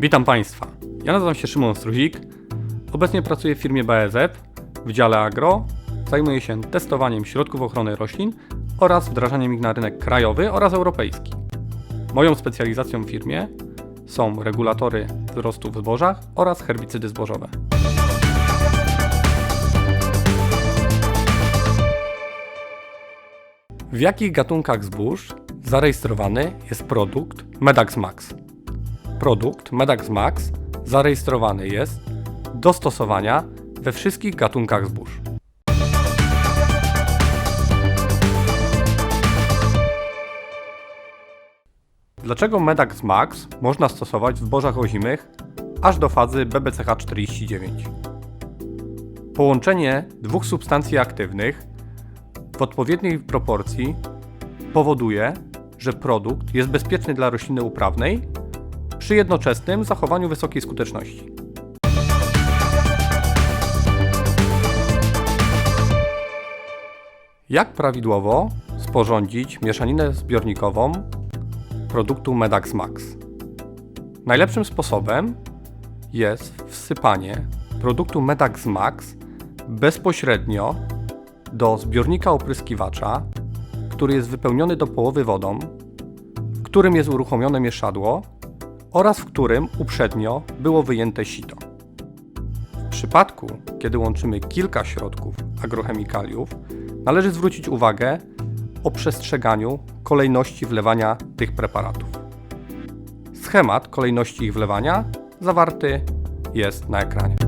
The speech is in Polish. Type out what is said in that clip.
Witam Państwa. Ja nazywam się Szymon Struzik. Obecnie pracuję w firmie BASF w dziale agro. Zajmuję się testowaniem środków ochrony roślin oraz wdrażaniem ich na rynek krajowy oraz europejski. Moją specjalizacją w firmie są regulatory wzrostu w zbożach oraz herbicydy zbożowe. W jakich gatunkach zbóż zarejestrowany jest produkt Medax Max? Produkt Medax Max zarejestrowany jest do stosowania we wszystkich gatunkach zbóż. Dlaczego Medax Max można stosować w zbożach ozimych aż do fazy BBCH 49? Połączenie dwóch substancji aktywnych w odpowiedniej proporcji powoduje, że produkt jest bezpieczny dla rośliny uprawnej przy jednoczesnym zachowaniu wysokiej skuteczności. Jak prawidłowo sporządzić mieszaninę zbiornikową produktu Medax Max? Najlepszym sposobem jest wsypanie produktu Medax Max bezpośrednio do zbiornika opryskiwacza, który jest wypełniony do połowy wodą, w którym jest uruchomione mieszadło oraz w którym uprzednio było wyjęte sito. W przypadku, kiedy łączymy kilka środków agrochemikaliów, należy zwrócić uwagę o przestrzeganiu kolejności wlewania tych preparatów. Schemat kolejności ich wlewania zawarty jest na ekranie.